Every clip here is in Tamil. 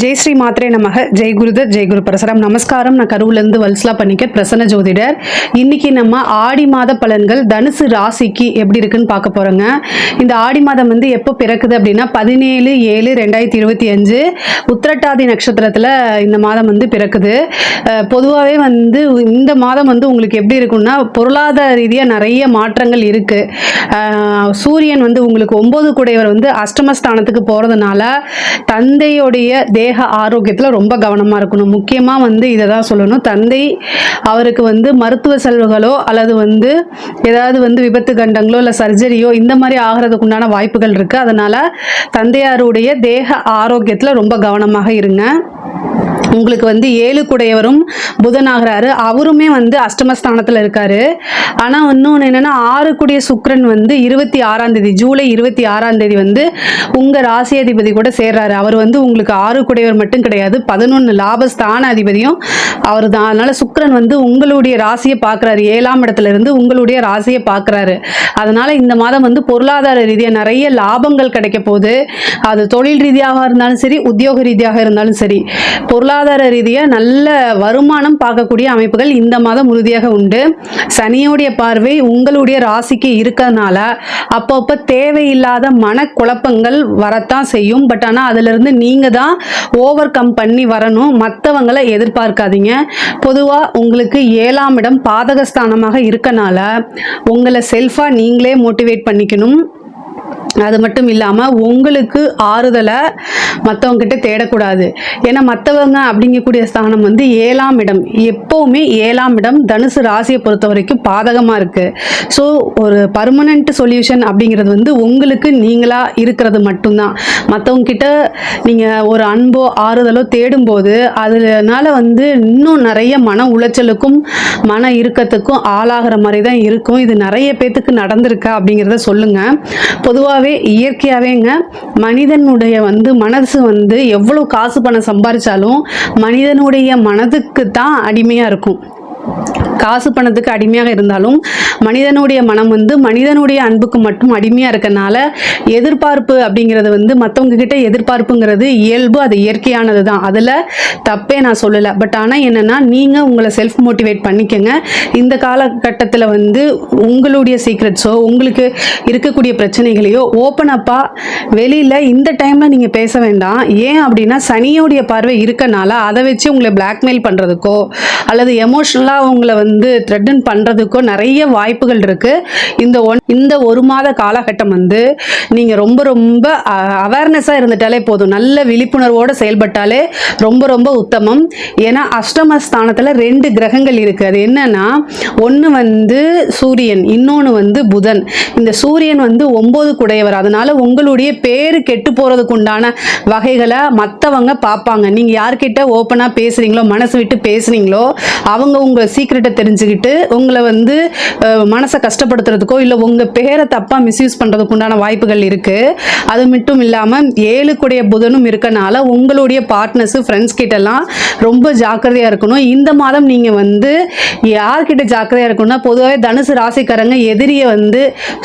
ஜெய் ஸ்ரீ மாத்ரே நமக. ஜெய் குருதர் ஜெய் குரு நமஸ்காரம். நான் கருவிலேருந்து வல்சலா பண்ணிக்க பிரசன்ன ஜோதிடர். இன்னைக்கு நம்ம ஆடி மாத பலன்கள் தனுசு ராசிக்கு எப்படி இருக்குன்னு பார்க்க போகிறோங்க இந்த ஆடி மாதம் வந்து எப்போ பிறக்குது அப்படின்னா பதினேழு ஏழு ரெண்டாயிரத்தி இருபத்தி அஞ்சு உத்திரட்டாதி நட்சத்திரத்தில் இந்த மாதம் வந்து பிறக்குது. பொதுவாகவே வந்து இந்த மாதம் வந்து உங்களுக்கு எப்படி இருக்கும்னா பொருளாதார ரீதியாக நிறைய மாற்றங்கள் இருக்குது சூரியன் வந்து உங்களுக்கு ஒம்பது குடையவர் வந்து அஷ்டமஸ்தானத்துக்கு போகிறதுனால தந்தையுடைய தேக ஆரோக்கியத்தில் ரொம்ப கவனமாக இருக்கணும். முக்கியமாக வந்து இதை தான் சொல்லணும். தந்தை அவருக்கு வந்து மருத்துவ செலவுகளோ அல்லது வந்து ஏதாவது வந்து விபத்து கண்டங்களோ இல்லை சர்ஜரியோ இந்த மாதிரி ஆகிறதுக்கு உண்டான வாய்ப்புகள் இருக்குது அதனால் தந்தையாருடைய தேக ஆரோக்கியத்தில் ரொம்ப கவனமாக இருங்க. உங்களுக்கு வந்து ஏழு குடையவரும் புதனாகிறாரு. அவருமே வந்து அஷ்டமஸ்தானத்தில் இருக்காரு. ஆனால் இன்னொன்று என்னென்னா ஆறு குடிய சுக்கரன் வந்து இருபத்தி ஆறாம் தேதி ஜூலை இருபத்தி ஆறாம் தேதி வந்து உங்கள் ராசியாதிபதி கூட சேர்றாரு. அவர் வந்து உங்களுக்கு ஆறு குடையவர் மட்டும் கிடையாது பதினொன்று லாபஸ்தான அதிபதியும் அவர் தான் அதனால் சுக்கரன் வந்து உங்களுடைய ராசியை பார்க்குறாரு ஏழாம் இடத்துல இருந்து உங்களுடைய ராசியை பார்க்குறாரு அதனால் இந்த மாதம் வந்து பொருளாதார ரீதியாக நிறைய லாபங்கள் கிடைக்க போகுது. அது தொழில் ரீதியாக இருந்தாலும் சரி உத்தியோக ரீதியாக இருந்தாலும் சரி பொருளாதார ரீதியாக நல்ல வருமானம் பார்க்கக்கூடிய அமைப்புகள் இந்த மாதம் உறுதியாக உண்டு. சனியோடைய பார்வை உங்களுடைய ராசிக்கு இருக்கிறதுனால அப்பப்போ தேவையில்லாத மனக்குழப்பங்கள் வரத்தான் செய்யும். பட் ஆனால் அதிலிருந்து நீங்கள் தான் ஓவர் கம் பண்ணி வரணும். மற்றவங்களை எதிர்பார்க்காதீங்க. பொதுவாக உங்களுக்கு ஏழாம் இடம் பாதகஸ்தானமாக இருக்கனால உங்களை செல்ஃபாக நீங்களே மோட்டிவேட் பண்ணிக்கணும். அது மட்டும் இல்லாமல் உங்களுக்கு ஆறுதலை மற்றவங்ககிட்ட தேடக்கூடாது. ஏன்னா மற்றவங்க அப்படிங்கக்கூடிய ஸ்தானம் வந்து ஏழாம் இடம். எப்போவுமே ஏழாம் இடம் தனுசு ராசியை பொறுத்த வரைக்கும் பாதகமாக இருக்குது ஸோ ஒரு பர்மனண்ட் சொல்யூஷன் அப்படிங்கிறது வந்து உங்களுக்கு நீங்களாக இருக்கிறது மட்டும்தான். மற்றவங்கிட்ட நீங்கள் ஒரு அன்போ ஆறுதலோ தேடும்போது அதனால் வந்து இன்னும் நிறைய மன உளைச்சலுக்கும் மன இறுக்கத்துக்கும் ஆளாகிற மாதிரி தான் இருக்கும். இது நிறைய பேத்துக்கு நடந்திருக்கா அப்படிங்கிறத சொல்லுங்கள் பொதுவாக பொதுவாகவே இயற்கையாகவேங்க மனிதனுடைய வந்து மனசு வந்து எவ்வளோ காசு பணம் சம்பாரித்தாலும் மனிதனுடைய மனதுக்கு தான் அடிமையாக இருக்கும். காசு பணத்துக்கு அடிமையாக இருந்தாலும் மனிதனுடைய மனம் வந்து மனிதனுடைய அன்புக்கு மட்டும் அடிமையாக இருக்கனால எதிர்பார்ப்பு அப்படிங்கிறது வந்து மற்றவங்க கிட்ட எதிர்பார்ப்புங்கிறது இயல்பு அது இயற்கையானது தான். அதில் தப்பே நான் சொல்லலை. பட் ஆனால் என்னென்னா நீங்கள் உங்களை செல்ஃப் மோட்டிவேட் பண்ணிக்கோங்க. இந்த காலகட்டத்தில் வந்து உங்களுடைய சீக்ரெட்ஸோ உங்களுக்கு இருக்கக்கூடிய பிரச்சனைகளையோ ஓப்பன் அப்பாக வெளியில் இந்த டைமில் நீங்கள் பேச வேண்டாம். ஏன் அப்படின்னா சனியோடைய பார்வை இருக்கனால அதை வச்சு உங்களை பிளாக்மெயில் பண்ணுறதுக்கோ அல்லது எமோஷனலாக அவங்கள வந்து த்ரெட்டன் பண்ணுறதுக்கும் நிறைய வாய்ப்புகள் இருக்குது இந்த ஒன் இந்த ஒரு மாத காலகட்டம் வந்து நீங்கள் ரொம்ப ரொம்ப அவேர்னஸாக இருந்துட்டாலே போதும். நல்ல விழிப்புணர்வோடு செயல்பட்டாலே ரொம்ப ரொம்ப உத்தமம். ஏன்னா அஷ்டம ஸ்தானத்தில் ரெண்டு கிரகங்கள் இருக்குது அது என்னன்னா ஒன்று வந்து சூரியன் இன்னொன்று வந்து புதன். இந்த சூரியன் வந்து ஒம்பது குடையவர். அதனால் உங்களுடைய பேர் கெட்டு போகிறதுக்கு உண்டான வகைகளை மற்றவங்க பார்ப்பாங்க. நீங்கள் யார்கிட்ட ஓப்பனாக பேசுகிறீங்களோ மனசு விட்டு பேசுகிறீங்களோ அவங்க உங்கள் சீக்ரெட்டை தெரிஞ்சுக்கிட்டு உங்களை வந்து மனசை கஷ்டப்படுத்துறதுக்கோ இல்லை உங்கள் பேரை தப்பாக மிஸ்யூஸ் பண்ணுறதுக்கு உண்டான வாய்ப்புகள் இருக்குது அது மட்டும் இல்லாமல் ஏழுக்குடைய புதனும் இருக்கனால உங்களுடைய பார்ட்னர்ஸு ஃப்ரெண்ட்ஸ் கிட்டலாம் ரொம்ப ஜாக்கிரதையாக இருக்கணும். இந்த மாதம் நீங்கள் வந்து யார்கிட்ட ஜாக்கிரதையாக இருக்கணும்னா பொதுவாகவே தனுசு ராசிக்காரங்க எதிரியை வந்து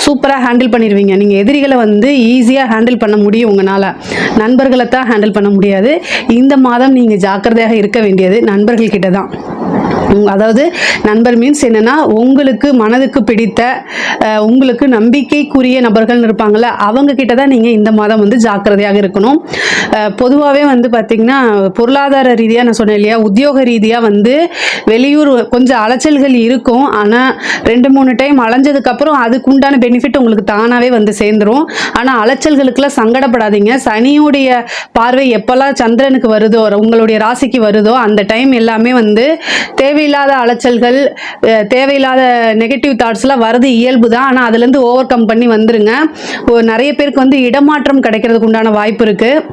சூப்பராக ஹேண்டில் பண்ணிடுவீங்க நீங்கள் எதிரிகளை வந்து ஈஸியாக ஹேண்டில் பண்ண முடியும் உங்களால். நண்பர்களை தான் ஹேண்டில் பண்ண முடியாது. இந்த மாதம் நீங்கள் ஜாக்கிரதையாக இருக்க வேண்டியது நண்பர்கள் கிட்ட தான் அதாவது நண்பர் மீன்ஸ் என்னன்னா உங்களுக்கு மனதுக்கு பிடித்த உங்களுக்கு நம்பிக்கைக்குரிய நபர்கள் இருப்பாங்கள்ல அவங்க கிட்ட தான் நீங்கள் இந்த மாதம் வந்து ஜாக்கிரதையாக இருக்கணும். பொதுவாகவே வந்து பார்த்திங்கன்னா பொருளாதார ரீதியாக நான் சொன்னேன் இல்லையா உத்தியோக ரீதியாக வந்து வெளியூர் கொஞ்சம் அலைச்சல்கள் இருக்கும். ஆனால் ரெண்டு மூணு டைம் அலைஞ்சதுக்கப்புறம் அதுக்கு உண்டான பெனிஃபிட் உங்களுக்கு தானாகவே வந்து சேர்ந்துரும். ஆனால் அலைச்சல்களுக்கெல்லாம் சங்கடப்படாதீங்க. சனியுடைய பார்வை எப்போல்லாம் சந்திரனுக்கு வருதோ உங்களுடைய ராசிக்கு வருதோ அந்த டைம் எல்லாமே வந்து தேவையில்லாத அலைச்சல்கள் தேவையில்லாத நெகட்டிவ் தாட்ஸ்லாம் வரது இயல்பு தான் ஆனால் அதுலேருந்து ஓவர் கம் பண்ணி வந்துருங்க. நிறைய பேருக்கு வந்து இடமாற்றம் கிடைக்கிறதுக்கு உண்டான வாய்ப்பு இருக்குது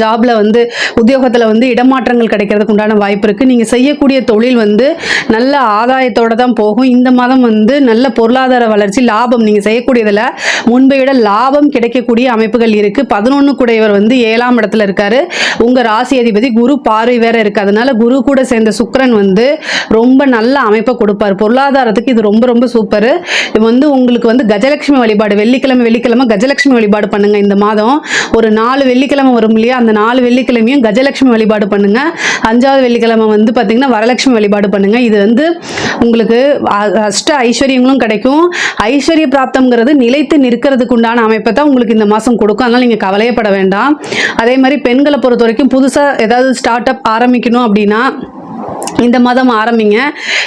ஜாப்ல வந்து உத்தியோகத்தில் வந்து இடமாற்றங்கள் கிடைக்கிறதுக்கு உண்டான வாய்ப்பு இருக்குது நீங்கள் செய்யக்கூடிய தொழில் வந்து நல்ல ஆதாயத்தோட தான் போகும். இந்த மாதம் வந்து நல்ல பொருளாதார வளர்ச்சி லாபம் நீங்கள் செய்யக்கூடியதில் முன்பை விட லாபம் கிடைக்கக்கூடிய அமைப்புகள் இருக்குது பதினொன்று குடையவர் வந்து ஏழாம் இடத்துல இருக்காரு. உங்கள் ராசி அதிபதி குரு பார்வை வேற இருக்கு. அதனால குரு கூட சேர்ந்த சுக்கரன் வந்து ரொம்ப நல்ல அமைப்பை கொடுப்பார். பொருளாதாரத்துக்கு இது ரொம்ப ரொம்ப சூப்பர் இது வந்து உங்களுக்கு வந்து கஜலட்சுமி வழிபாடு வெள்ளிக்கிழமை வெள்ளிக்கிழமை கஜலட்சுமி வழிபாடு பண்ணுங்க இந்த மாதம். ஒரு நாலு வெள்ளிக்கிழமை ஒரு வரும் இல்லையா? அந்த நாலு வெள்ளிக்கிழமையும் கஜலட்சுமி வழிபாடு பண்ணுங்க. அஞ்சாவது வெள்ளிக்கிழமை வந்து பார்த்தீங்கன்னா வரலட்சுமி வழிபாடு பண்ணுங்க. இது வந்து உங்களுக்கு அஷ்ட ஐஸ்வர்யங்களும் கிடைக்கும். ஐஸ்வர்ய பிராப்தம்ங்கிறது நிலைத்து நிற்கிறதுக்கு உண்டான அமைப்பை தான் உங்களுக்கு இந்த மாதம் கொடுக்கும். அதனால் நீங்கள் கவலையப்பட வேண்டாம். அதே மாதிரி பெண்களை பொறுத்த வரைக்கும் புதுசாக ஏதாவது ஸ்டார்ட் அப் ஆரம்பிக்கணும் அப்படின்னா இந்த மாதம் ஆரம்பிங்க.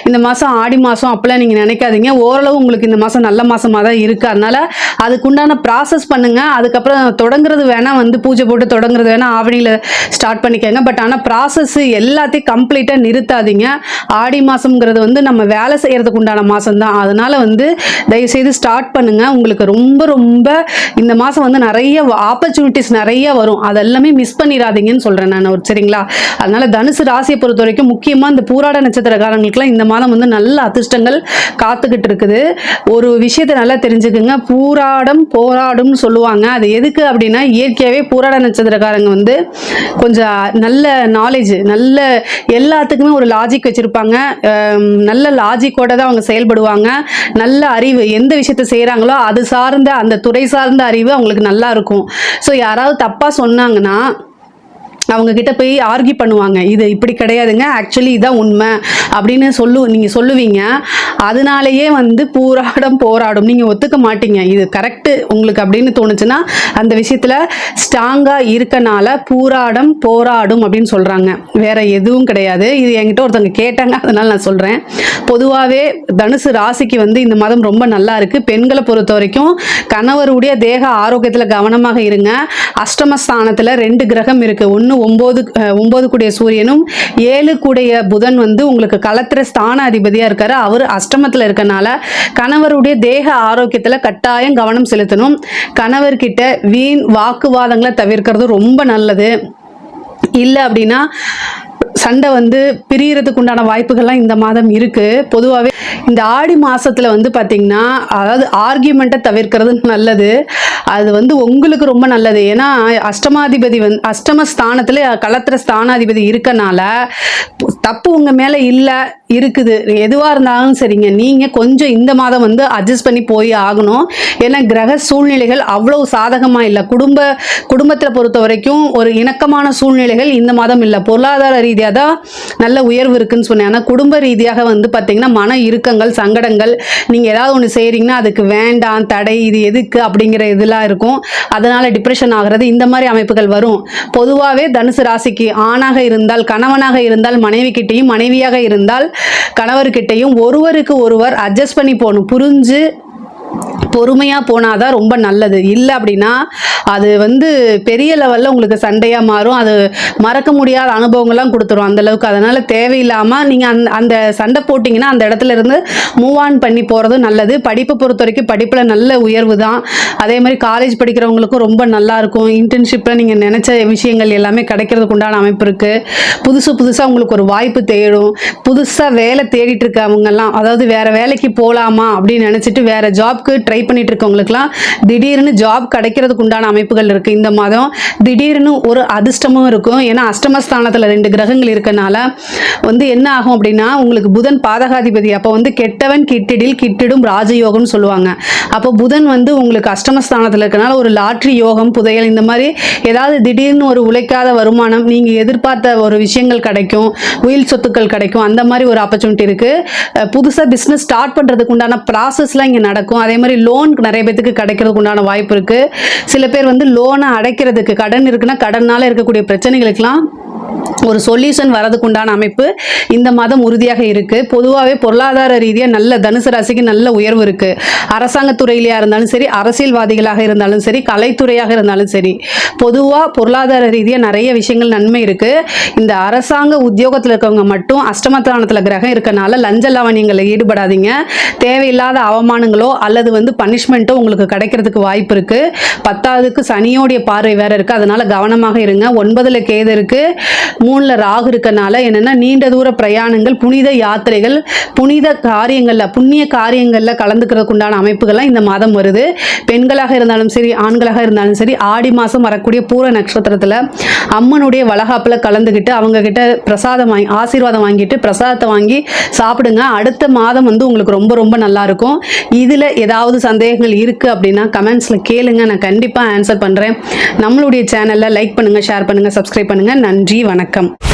இந்த மாதம் ஆடி மாதம் அப்போல்லாம் நீங்கள் நினைக்காதீங்க. ஓரளவு உங்களுக்கு இந்த மாதம் நல்ல மாதமாக தான் இருக்குது அதனால் அதுக்குண்டான ப்ராசஸ் பண்ணுங்கள் அதுக்கப்புறம் தொடங்குறது வேணால் வந்து பூஜை போட்டு தொடங்குறது வேணால் ஆவணியில் ஸ்டார்ட் பண்ணிக்கோங்க. பட் ஆனால் ப்ராசஸ் எல்லாத்தையும் கம்ப்ளீட்டாக நிறுத்தாதீங்க. ஆடி மாதங்கிறது வந்து நம்ம வேலை செய்கிறதுக்கு உண்டான மாதம் தான் அதனால் வந்து தயவுசெய்து ஸ்டார்ட் பண்ணுங்கள் உங்களுக்கு ரொம்ப ரொம்ப இந்த மாதம் வந்து நிறைய ஆப்பர்ச்சுனிட்டிஸ் நிறைய வரும். அதெல்லாமே மிஸ் பண்ணிடாதீங்கன்னு சொல்கிறேன் நான். ஒரு சரிங்களா? அதனால் தனுசு ராசியை பொறுத்த வரைக்கும் முக்கியமாக இந்த பூராட நட்சத்திரக்காரங்களுக்குலாம் இந்த மாதம் வந்து நல்ல அதிர்ஷ்டங்கள் காத்துக்கிட்டு இருக்குது. ஒரு விஷயத்தை நல்லா தெரிஞ்சுக்குங்க. பூராடம் போராடும்னு சொல்லுவாங்க. அது எதுக்கு அப்படின்னா இயற்கையாகவே பூராட நட்சத்திரக்காரங்க வந்து கொஞ்சம் நல்ல நாலேஜ் நல்ல எல்லாத்துக்குமே ஒரு லாஜிக் வச்சுருப்பாங்க. நல்ல லாஜிக்கோட தான் அவங்க செயல்படுவாங்க. நல்ல அறிவு எந்த விஷயத்தை செய்கிறாங்களோ அது சார்ந்த அந்த துறை சார்ந்த அறிவு அவங்களுக்கு நல்லா இருக்கும். ஸோ யாராவது தப்பாக சொன்னாங்கன்னா அவங்க கிட்ட போய் ஆர்கியூ பண்ணுவாங்க. இது இப்படி கிடையாதுங்க. ஆக்சுவலி இதான் உண்மை. அப்படின்னு சொல்லு நீங்கள் சொல்லுவீங்க. அதனாலேயே வந்து பூராடம் போராடும். நீங்கள் ஒத்துக்க மாட்டீங்க. இது கரெக்டு உங்களுக்கு அப்படின்னு தோணுச்சுன்னா அந்த விஷயத்தில் ஸ்ட்ராங்காக இருக்கனால பூராடம் போராடும் அப்படின்னு சொல்கிறாங்க வேற எதுவும் கிடையாது. இது என்கிட்ட ஒருத்தவங்க கேட்டாங்க. அதனால நான் சொல்கிறேன் பொதுவாகவே தனுசு ராசிக்கு வந்து இந்த மாதம் ரொம்ப நல்லா இருக்குது பெண்களை பொறுத்த வரைக்கும் கணவருடைய தேக ஆரோக்கியத்தில் கவனமாக இருங்க. அஷ்டமஸ்தானத்தில் ரெண்டு கிரகம் இருக்குது ஒன்று ஒம்பது ஒம்பது கூடிய சூரியனும் ஏழு கூடிய புதன் வந்து உங்களுக்கு களத்திர ஸ்தான அதிபதியாக இருக்காரு. அவர் அஷ்டமத்தில் இருக்கனால கணவருடைய தேக ஆரோக்கியத்தில் கட்டாயம் கவனம் செலுத்தணும். கணவர்கிட்ட வீண் வாக்குவாதங்களை தவிர்க்கிறது ரொம்ப நல்லது. இல்லை அப்படின்னா சண்டை வந்து பிரியறதுக்கு உண்டான வாய்ப்புகள்லாம் இந்த மாதம் இருக்குது பொதுவாகவே இந்த ஆடி மாசத்துல வந்து பார்த்திங்கன்னா அதாவது ஆர்கியூமெண்ட்டை தவிர்க்கிறது நல்லது. அது வந்து உங்களுக்கு ரொம்ப நல்லது. ஏன்னா அஷ்டமாதிபதி வந்து அஷ்டம ஸ்தானத்தில் களத்திர ஸ்தானாதிபதி இருக்கனால தப்பு உங்கள் மேலே இல்லை. இருக்குது. எதுவாக இருந்தாலும் சரிங்க. நீங்கள் கொஞ்சம் இந்த மாதம் வந்து அட்ஜஸ்ட் பண்ணி போய் ஆகணும். ஏன்னா கிரக சூழ்நிலைகள் அவ்வளோ சாதகமாக இல்லை. குடும்ப குடும்பத்தில் பொறுத்த வரைக்கும் ஒரு இணக்கமான சூழ்நிலைகள் இந்த மாதம் இல்லை. பொருளாதார ரீதியாக தான் நல்ல உயர்வு இருக்குன்னு சொன்னேன். ஆனால் குடும்ப ரீதியாக வந்து பார்த்தீங்கன்னா மன இறுக்கங்கள் சங்கடங்கள் நீங்கள் ஏதாவது ஒன்று செய்கிறீங்கன்னா அதுக்கு வேண்டாம் தடை இது எதுக்கு அப்படிங்கிற இதெல்லாம் இருக்கும். அதனால் டிப்ரெஷன் ஆகிறது இந்த மாதிரி அமைப்புகள் வரும். பொதுவாகவே தனுசு ராசிக்கு ஆணாக இருந்தால் கணவனாக இருந்தால் மனைவி கிட்டேயும் மனைவியாக இருந்தால் கணவர்கிட்டையும் ஒருவருக்கு ஒருவர் அட்ஜஸ்ட் பண்ணி போகணும். புரிஞ்சு பொறுமையாக போனால் தான் ரொம்ப நல்லது. இல்லை அப்படின்னா அது வந்து பெரிய லெவலில் உங்களுக்கு சண்டையாக மாறும். அது மறக்க முடியாத அனுபவங்கள்லாம் கொடுத்துரும் அந்தளவுக்கு அதனால் தேவையில்லாமல் நீங்கள் அந்த அந்த சண்டை போட்டிங்கன்னா அந்த இடத்துல இருந்து மூவ் ஆன் பண்ணி போகிறது நல்லது. படிப்பை பொறுத்த வரைக்கும் படிப்பில் நல்ல உயர்வு தான். அதே மாதிரி காலேஜ் படிக்கிறவங்களுக்கும் ரொம்ப நல்லாயிருக்கும் இன்டர்ன்ஷிப்பில் நீங்கள் நினச்ச விஷயங்கள் எல்லாமே கிடைக்கிறதுக்கு உண்டான அமைப்பு இருக்குது புதுசு புதுசாக உங்களுக்கு ஒரு வாய்ப்பு தேடும். புதுசாக வேலை தேடிட்டு இருக்கவங்கெல்லாம் அதாவது வேறு வேலைக்கு போகலாமா அப்படின்னு நினச்சிட்டு வேறு ஜாப் ஜாப்க்கு ட்ரை பண்ணிட்டு இருக்கவங்களுக்குலாம் திடீர்னு ஜாப் கிடைக்கிறதுக்கு உண்டான அமைப்புகள் இருக்குது இந்த மாதம் திடீர்னு ஒரு அதிர்ஷ்டமும் இருக்கும். ஏன்னா அஷ்டமஸ்தானத்தில் ரெண்டு கிரகங்கள் இருக்கனால வந்து என்ன ஆகும் அப்படின்னா உங்களுக்கு புதன் பாதகாதிபதி. அப்போ வந்து கெட்டவன் கிட்டிடில் கிட்டிடும் ராஜயோகம்னு சொல்லுவாங்க. அப்போ புதன் வந்து உங்களுக்கு அஷ்டமஸ்தானத்தில் இருக்கனால ஒரு லாட்ரி யோகம் புதையல் இந்த மாதிரி ஏதாவது திடீர்னு ஒரு உழைக்காத வருமானம் நீங்கள் எதிர்பார்த்த ஒரு விஷயங்கள் கிடைக்கும் உயில் சொத்துக்கள் கிடைக்கும் அந்த மாதிரி ஒரு ஆப்பர்ச்சுனிட்டி இருக்குது புதுசாக பிஸ்னஸ் ஸ்டார்ட் பண்ணுறதுக்கு உண்டான ப்ராசஸ்லாம் இங்கே நடக்கும். அதே அதே மாதிரி லோன் நிறைய பேத்துக்கு கிடைக்கிறதுக்கு உண்டான வாய்ப்பு இருக்குது சில பேர் வந்து லோனை அடைக்கிறதுக்கு கடன் இருக்குன்னா கடனால் இருக்கக்கூடிய பிரச்சனைகளுக்கெல்லாம் ஒரு சொல்யூஷன் வரதுக்குண்டான அமைப்பு இந்த மாதம் உறுதியாக இருக்கு. பொதுவாகவே பொருளாதார ரீதியாக நல்ல தனுசு ராசிக்கு நல்ல உயர்வு இருக்குது அரசாங்கத்துறையிலையாக இருந்தாலும் சரி அரசியல்வாதிகளாக இருந்தாலும் சரி கலைத்துறையாக இருந்தாலும் சரி பொதுவாக பொருளாதார ரீதியாக நிறைய விஷயங்கள் நன்மை இருக்குது இந்த அரசாங்க உத்தியோகத்தில் இருக்கவங்க மட்டும் அஷ்டமத்தானத்தில் கிரகம் இருக்கனால லஞ்ச லாவணியங்களில் ஈடுபடாதீங்க. தேவையில்லாத அவமானங்களோ அல்லது வந்து பனிஷ்மெண்ட்டோ உங்களுக்கு கிடைக்கிறதுக்கு வாய்ப்பு இருக்குது பத்தாவதுக்கு சனியோடைய பார்வை வேறு இருக்குது அதனால் கவனமாக இருங்க. ஒன்பதில் கேது இருக்குது மூணில் ராகு இருக்கனால என்னென்னா நீண்ட தூர பிரயாணங்கள் புனித யாத்திரைகள் புனித காரியங்களில் புண்ணிய காரியங்களில் கலந்துக்கிறதுக்கு உண்டான அமைப்புகள்லாம் இந்த மாதம் வருது. பெண்களாக இருந்தாலும் சரி ஆண்களாக இருந்தாலும் சரி ஆடி மாதம் வரக்கூடிய பூர நட்சத்திரத்தில் அம்மனுடைய வளகாப்பில் கலந்துக்கிட்டு அவங்கக்கிட்ட பிரசாதம் வாங்கி ஆசீர்வாதம் வாங்கிட்டு பிரசாதத்தை வாங்கி சாப்பிடுங்க. அடுத்த மாதம் வந்து உங்களுக்கு ரொம்ப ரொம்ப நல்லா இருக்கும். இதில் ஏதாவது சந்தேகங்கள் இருக்குது அப்படின்னா கமெண்ட்ஸில் கேளுங்க. நான் கண்டிப்பாக ஆன்சர் பண்ணுறேன் நம்மளுடைய சேனலில் லைக் பண்ணுங்கள் ஷேர் பண்ணுங்கள் சப்ஸ்கிரைப் பண்ணுங்கள் நன்றி வணக்கம். வணக்கம்